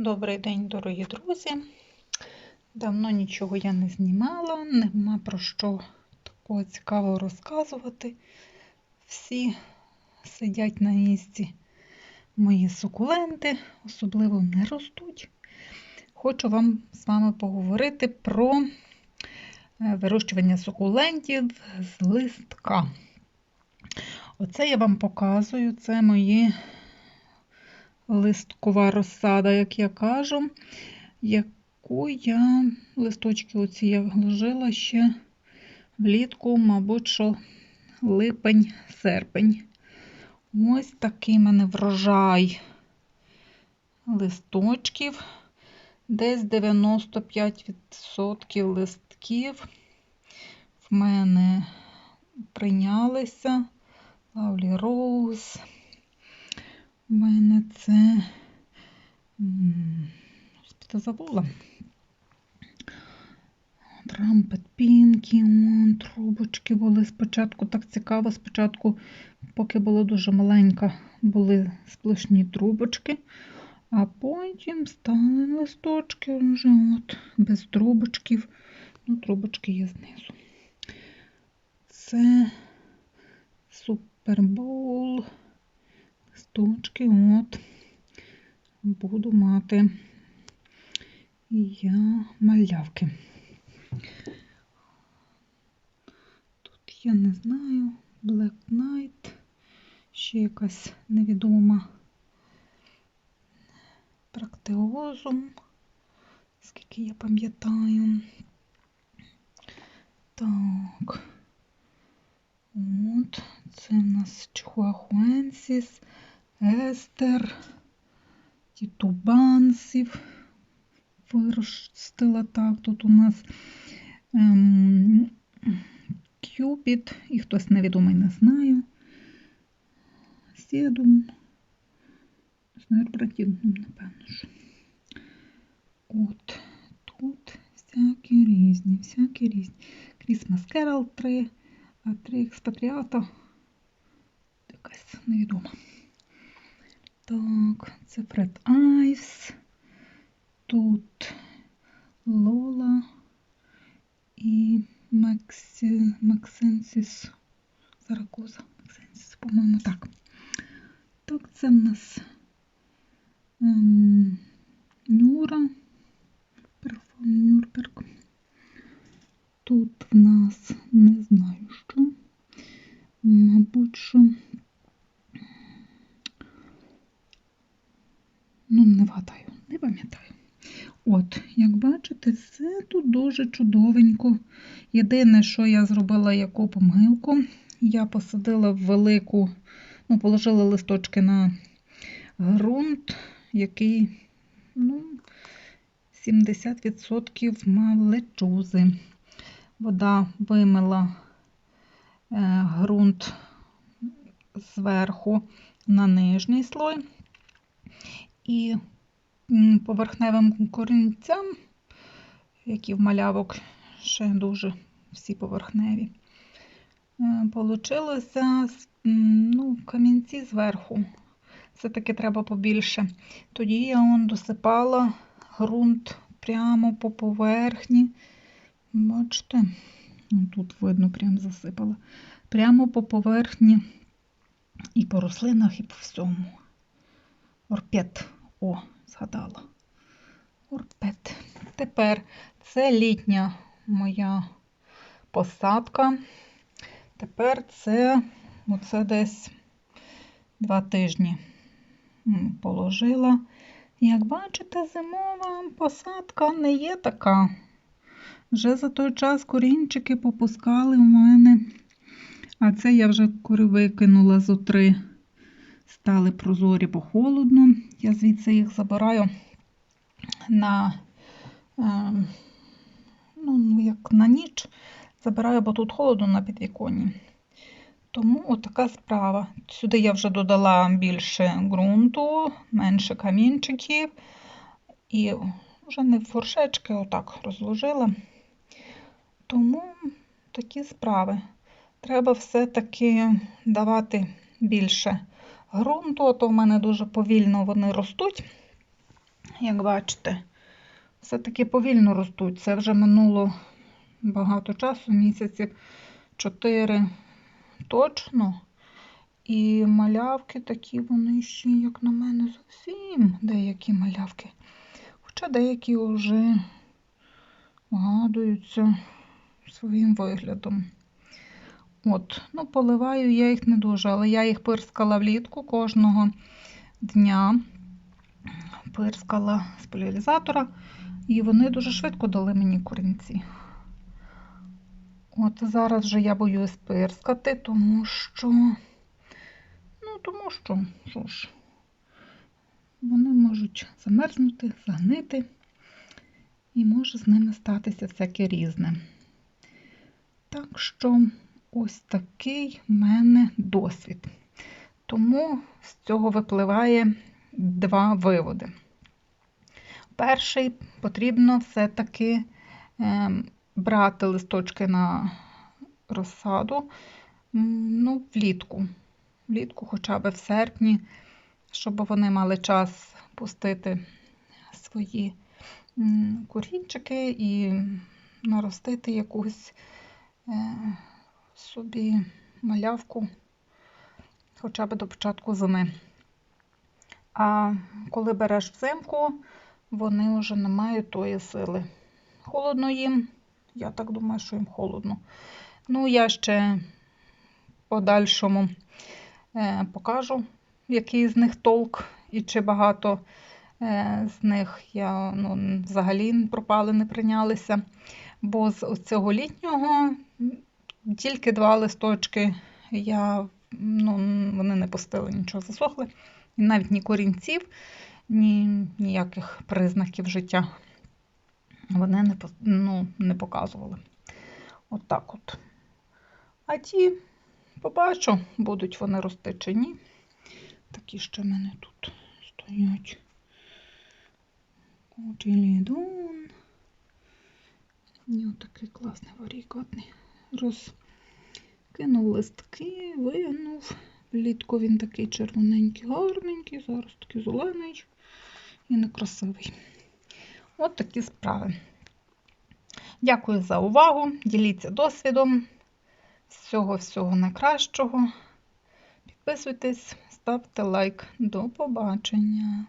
Добрий день, дорогі друзі. Давно нічого я не знімала, нема про що такого цікавого розказувати. Всі сидять на місці мої сукуленти, особливо не ростуть. Хочу вам з вами поговорити про е, вирощування сукулентів з листка. Оце я вам показую, це мої листкова розсада, як я кажу, яку я листочки оці я вложила ще влітку, мабуть, що липень-серпень. Ось такий мене врожай листочків. Десь 95% листків в мене прийнялися. Лавлі Роуз. У мене це Господи, забула. Трампет Пінкі, вон, трубочки були спочатку так цікаво. Спочатку, поки була дуже маленька, були сплошні трубочки, а потім стали листочки вже от, без трубочків. Ну, трубочки є знизу. Це супербол листочки от буду мати я малявки. Тут я не знаю, Black Knight, ще якась невідома практеозум, скільки я пам'ятаю. Так, от, це в нас Чихуахуенсіс. Естер, тітубансів виростила так. Тут у нас ем, Кюпіт, і хтось невідомий не знаю. Седум. Знаю, братів, напевно. що. От тут всякі різні, всякі різні. Крісмас Керол 3, а 3 експатріата. Якась невідома. Так, це Фред Айвс. Тут Лола і Максі... Максенсіс Заракоза. Максенсіс, по-моєму, так. Так, це в нас ем, Нюра, Перфон Нюрберг. Тут в нас не знаю що. Мабуть, що Ну, не вгадаю, не пам'ятаю. От, як бачите, все тут дуже чудовенько. Єдине, що я зробила яку помилку, я посадила в велику, ну, положила листочки на ґрунт, який, ну, 70% мав лечузи. Вода вимила е, ґрунт зверху на нижній слой і поверхневим корінцям, які в малявок ще дуже всі поверхневі. Е, получилося ну, камінці зверху. Все-таки треба побільше. Тоді я он досипала ґрунт прямо по поверхні. Бачите, тут видно, прям засипала. Прямо по поверхні і по рослинах, і по всьому. Орпет. О, згадала. Орпет. Тепер це літня моя посадка. Тепер це оце десь два тижні положила. Як бачите, зимова посадка не є така. Вже за той час корінчики попускали у мене. А це я вже кури викинула зо три стали прозорі, бо холодно. Я звідси їх забираю на е, ну, як на ніч. Забираю, бо тут холодно на підвіконні. Тому отака справа. Сюди я вже додала більше ґрунту, менше камінчиків. І вже не форшечки, отак розложила. Тому такі справи. Треба все-таки давати більше ґрунту, а то в мене дуже повільно вони ростуть. Як бачите, все-таки повільно ростуть. Це вже минуло багато часу, місяців 4 точно. І малявки такі вони ще, як на мене, зовсім деякі малявки. Хоча деякі вже вгадуються своїм виглядом. От, ну, поливаю я їх не дуже, але я їх пирскала влітку кожного дня. Пирскала з поляризатора, і вони дуже швидко дали мені корінці. От зараз вже я боюсь пирскати, тому що, ну, тому що, що ж, вони можуть замерзнути, загнити, і може з ними статися всяке різне. Так що ось такий в мене досвід. Тому з цього випливає два виводи. Перший потрібно все-таки е, брати листочки на розсаду ну, влітку. Влітку, хоча б в серпні, щоб вони мали час пустити свої корінчики і наростити якусь е, собі малявку хоча б до початку зими. А коли береш взимку, вони вже не мають тої сили. Холодно їм, я так думаю, що їм холодно. Ну, я ще подальшому е, покажу, який з них толк і чи багато е, з них я ну, взагалі пропали, не прийнялися. Бо з цього літнього тільки два листочки я, ну, вони не пустили, нічого засохли. І навіть ні корінців, ні ніяких признаків життя вони не ну, не показували. От так от. А ті, побачу, будуть вони рости чи ні. Такі ще в мене тут стоять. Котілідон. І отакий класний варікатний. Розкинув листки, вигнув. Влітку він такий червоненький, гарненький, зараз такий зелений і некрасивий. От такі справи. Дякую за увагу. Діліться досвідом. Всього-всього найкращого. Підписуйтесь, ставте лайк. До побачення!